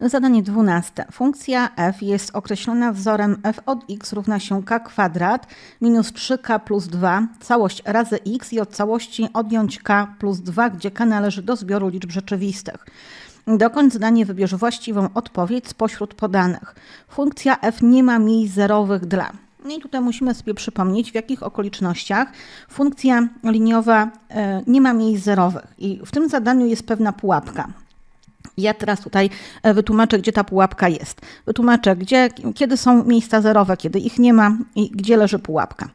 Zadanie 12. Funkcja f jest określona wzorem f od x równa się k kwadrat minus 3k plus 2 całość razy x i od całości odjąć k plus 2, gdzie k należy do zbioru liczb rzeczywistych. Dokończ zadanie, wybierz właściwą odpowiedź spośród podanych. Funkcja f nie ma miejsc zerowych dla. No i tutaj musimy sobie przypomnieć, w jakich okolicznościach funkcja liniowa e, nie ma miejsc zerowych. I w tym zadaniu jest pewna pułapka. Ja teraz tutaj e, wytłumaczę, gdzie ta pułapka jest. Wytłumaczę, gdzie, kiedy są miejsca zerowe, kiedy ich nie ma i gdzie leży pułapka.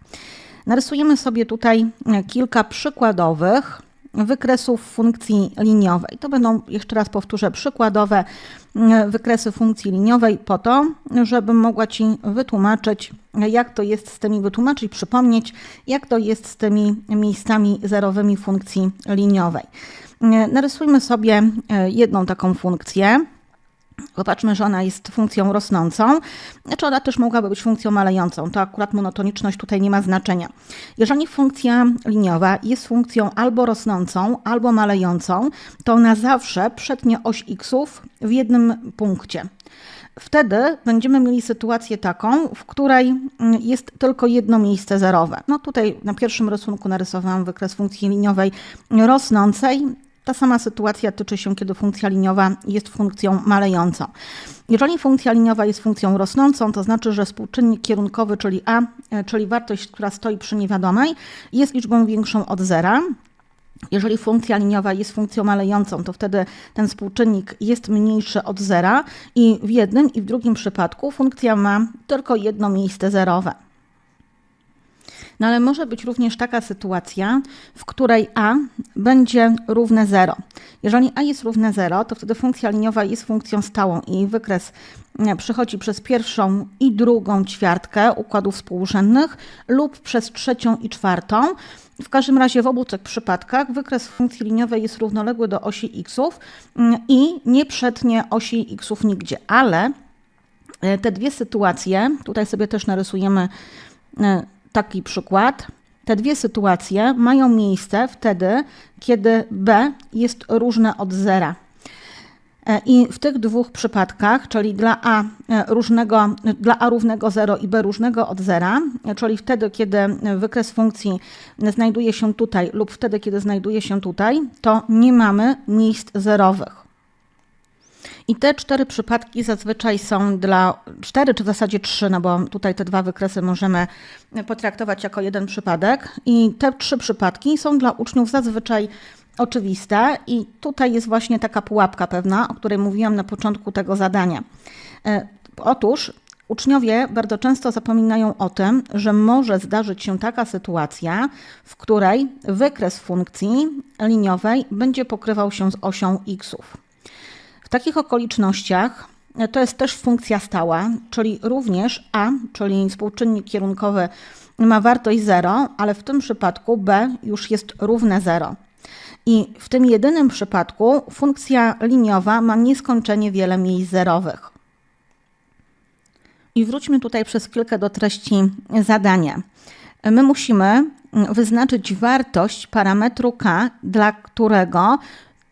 Narysujemy sobie tutaj e, kilka przykładowych wykresów funkcji liniowej. To będą, jeszcze raz powtórzę, przykładowe e, wykresy funkcji liniowej po to, żebym mogła Ci wytłumaczyć, jak to jest z tymi, wytłumaczyć, przypomnieć, jak to jest z tymi miejscami zerowymi funkcji liniowej. E, narysujmy sobie e, jedną taką funkcję. Popatrzmy, że ona jest funkcją rosnącą, czy ona też mogłaby być funkcją malejącą. To akurat monotoniczność tutaj nie ma znaczenia. Jeżeli funkcja liniowa jest funkcją albo rosnącą, albo malejącą, to ona zawsze przetnie oś xów w jednym punkcie. Wtedy będziemy mieli sytuację taką, w której jest tylko jedno miejsce zerowe. No tutaj na pierwszym rysunku narysowałam wykres funkcji liniowej rosnącej. Ta sama sytuacja tyczy się, kiedy funkcja liniowa jest funkcją malejącą. Jeżeli funkcja liniowa jest funkcją rosnącą, to znaczy, że współczynnik kierunkowy, czyli a, e, czyli wartość, która stoi przy niewiadomej, jest liczbą większą od zera. Jeżeli funkcja liniowa jest funkcją malejącą, to wtedy ten współczynnik jest mniejszy od zera i w jednym i w drugim przypadku funkcja ma tylko jedno miejsce zerowe. No ale może być również taka sytuacja, w której a będzie równe 0. Jeżeli a jest równe 0, to wtedy funkcja liniowa jest funkcją stałą i wykres przechodzi przez pierwszą i drugą ćwiartkę układów współrzędnych lub przez trzecią i czwartą. W każdym razie w obu tych przypadkach wykres funkcji liniowej jest równoległy do osi xów mm, i nie przetnie osi xów nigdzie, ale e, te dwie sytuacje, tutaj sobie też narysujemy e, taki przykład. Te dwie sytuacje mają miejsce wtedy, kiedy b jest różne od zera. E, I w tych dwóch przypadkach, czyli dla a, e, różnego, dla a równego 0 i b różnego od zera, e, czyli wtedy, kiedy wykres funkcji znajduje się tutaj lub wtedy, kiedy znajduje się tutaj, to nie mamy miejsc zerowych. I te cztery przypadki zazwyczaj są dla, cztery czy w zasadzie trzy, no bo tutaj te dwa wykresy możemy potraktować jako jeden przypadek. I te trzy przypadki są dla uczniów zazwyczaj oczywiste i tutaj jest właśnie taka pułapka pewna, o której mówiłam na początku tego zadania. E, otóż uczniowie bardzo często zapominają o tym, że może zdarzyć się taka sytuacja, w której wykres funkcji liniowej będzie pokrywał się z osią xów takich okolicznościach e, to jest też funkcja stała, czyli również a, czyli współczynnik kierunkowy ma wartość 0, ale w tym przypadku b już jest równe 0. I w tym jedynym przypadku funkcja liniowa ma nieskończenie wiele miejsc zerowych. I wróćmy tutaj przez chwilkę do treści zadania. My musimy wyznaczyć wartość parametru k, dla którego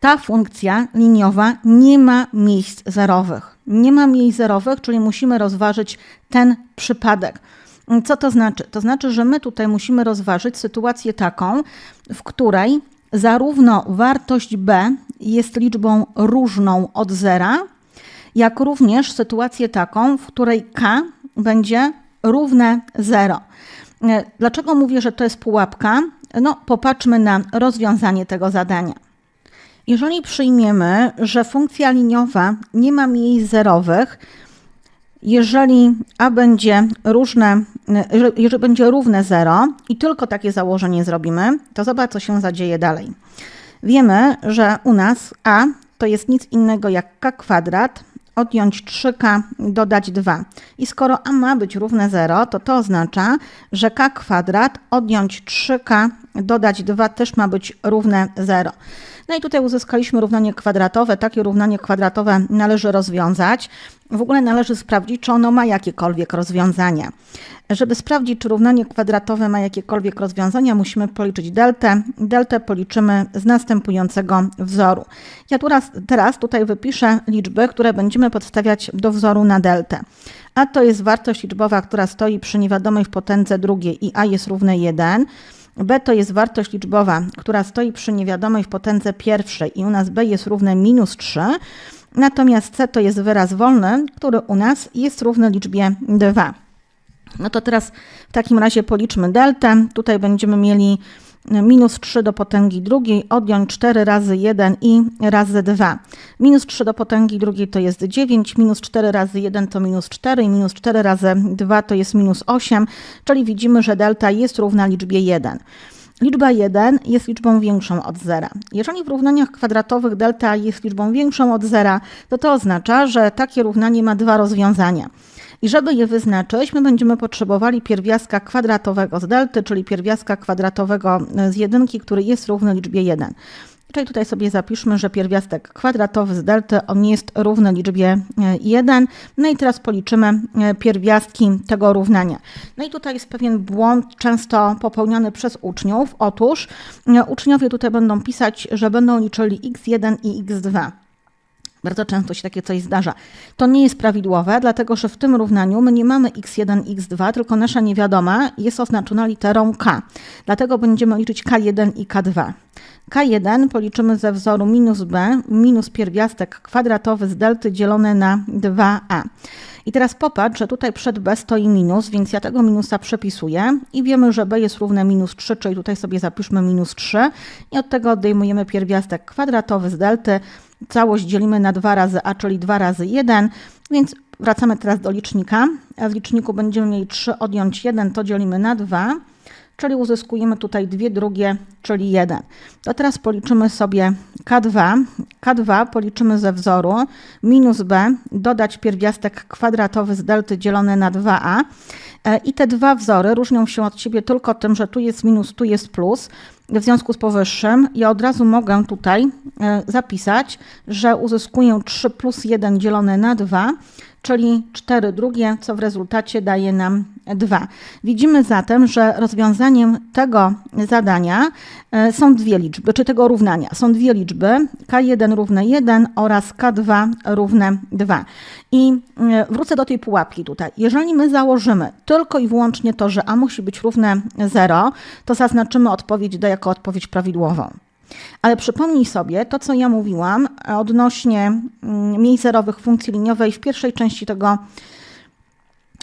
ta funkcja liniowa nie ma miejsc zerowych. Nie ma miejsc zerowych, czyli musimy rozważyć ten przypadek. Co to znaczy? To znaczy, że my tutaj musimy rozważyć sytuację taką, w której zarówno wartość b jest liczbą różną od zera, jak również sytuację taką, w której k będzie równe 0. Dlaczego mówię, że to jest pułapka? No, popatrzmy na rozwiązanie tego zadania. Jeżeli przyjmiemy, że funkcja liniowa nie ma miejsc zerowych, jeżeli a będzie różne, jeżeli będzie równe 0 i tylko takie założenie zrobimy, to zobacz, co się zadzieje dalej. Wiemy, że u nas a to jest nic innego jak k kwadrat odjąć 3k, dodać 2. I skoro a ma być równe 0, to to oznacza, że k kwadrat odjąć 3k dodać 2 też ma być równe 0. No i tutaj uzyskaliśmy równanie kwadratowe. Takie równanie kwadratowe należy rozwiązać. W ogóle należy sprawdzić, czy ono ma jakiekolwiek rozwiązania. Żeby sprawdzić, czy równanie kwadratowe ma jakiekolwiek rozwiązania, musimy policzyć deltę. Deltę policzymy z następującego wzoru. Ja teraz, teraz tutaj wypiszę liczby, które będziemy podstawiać do wzoru na deltę. A to jest wartość liczbowa, która stoi przy niewiadomej w potędze drugiej i a jest równe 1. b to jest wartość liczbowa, która stoi przy niewiadomej w potędze pierwszej i u nas b jest równe minus 3. Natomiast c to jest wyraz wolny, który u nas jest równy liczbie 2. No to teraz w takim razie policzmy deltę. Tutaj będziemy mieli minus 3 do potęgi drugiej, odjąć 4 razy 1 i razy 2. Minus 3 do potęgi drugiej to jest 9, minus 4 razy 1 to minus 4 i minus 4 razy 2 to jest minus 8, czyli widzimy, że delta jest równa liczbie 1. Liczba 1 jest liczbą większą od 0. Jeżeli w równaniach kwadratowych delta jest liczbą większą od 0, to to oznacza, że takie równanie ma dwa rozwiązania. I żeby je wyznaczyć, my będziemy potrzebowali pierwiastka kwadratowego z delty, czyli pierwiastka kwadratowego z jedynki, który jest równy liczbie 1. Czyli tutaj sobie zapiszmy, że pierwiastek kwadratowy z delty on jest równy liczbie 1. No i teraz policzymy pierwiastki tego równania. No i tutaj jest pewien błąd często popełniany przez uczniów. Otóż uczniowie tutaj będą pisać, że będą liczyli x1 i x2. Bardzo często się takie coś zdarza. To nie jest prawidłowe, dlatego że w tym równaniu my nie mamy x1, x2, tylko nasza niewiadoma jest oznaczona literą k. Dlatego będziemy liczyć k1 i k2. K1 policzymy ze wzoru minus b minus pierwiastek kwadratowy z delty dzielone na 2a. I teraz popatrz, że tutaj przed b stoi minus, więc ja tego minusa przepisuję i wiemy, że b jest równe minus 3, czyli tutaj sobie zapiszmy minus 3 i od tego odejmujemy pierwiastek kwadratowy z delty. Całość dzielimy na 2 razy a, czyli 2 razy 1, więc wracamy teraz do licznika. W liczniku będziemy mieli 3 odjąć 1, to dzielimy na 2 czyli uzyskujemy tutaj 2 drugie, czyli 1. To teraz policzymy sobie K2. K2 policzymy ze wzoru minus b, dodać pierwiastek kwadratowy z delty dzielone na 2a. E, I te dwa wzory różnią się od siebie tylko tym, że tu jest minus, tu jest plus. W związku z powyższym ja od razu mogę tutaj zapisać, że uzyskuję 3 plus 1 dzielone na 2, czyli 4 drugie, co w rezultacie daje nam 2. Widzimy zatem, że rozwiązaniem tego zadania e, są dwie liczby, czy tego równania. Są dwie liczby, k1 równe 1 oraz k2 równe 2. I e, wrócę do tej pułapki tutaj. Jeżeli my założymy tylko i wyłącznie to, że a musi być równe 0, to zaznaczymy odpowiedź D jako odpowiedź prawidłową. Ale przypomnij sobie to, co ja mówiłam odnośnie mm, miejsc zerowych funkcji liniowej w pierwszej części tego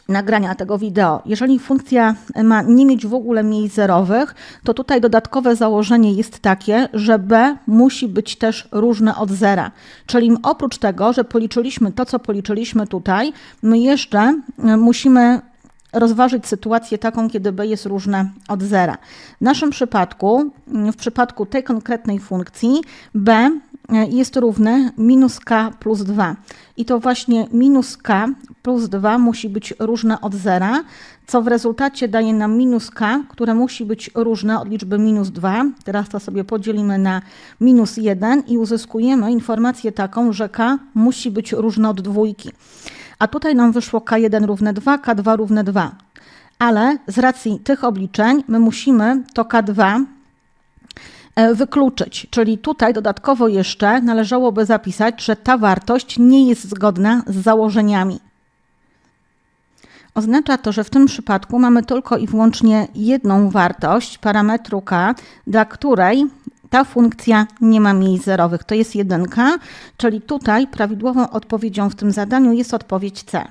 nagrania tego wideo. Jeżeli funkcja ma nie mieć w ogóle miejsc zerowych, to tutaj dodatkowe założenie jest takie, że b musi być też różne od zera. Czyli oprócz tego, że policzyliśmy to, co policzyliśmy tutaj, my jeszcze e, musimy rozważyć sytuację taką, kiedy b jest różne od zera. W naszym przypadku, w przypadku tej konkretnej funkcji, b e, jest równe minus k plus 2. I to właśnie minus k plus 2 musi być różne od zera, co w rezultacie daje nam minus k, które musi być różne od liczby minus 2. Teraz to sobie podzielimy na minus 1 i uzyskujemy informację taką, że k musi być różne od dwójki a tutaj nam wyszło K1 równe 2, K2 równe 2. Ale z racji tych obliczeń my musimy to K2 e, wykluczyć, czyli tutaj dodatkowo jeszcze należałoby zapisać, że ta wartość nie jest zgodna z założeniami. Oznacza to, że w tym przypadku mamy tylko i wyłącznie jedną wartość parametru k, dla której ta funkcja nie ma miejsc zerowych, to jest jedynka, czyli tutaj prawidłową odpowiedzią w tym zadaniu jest odpowiedź C.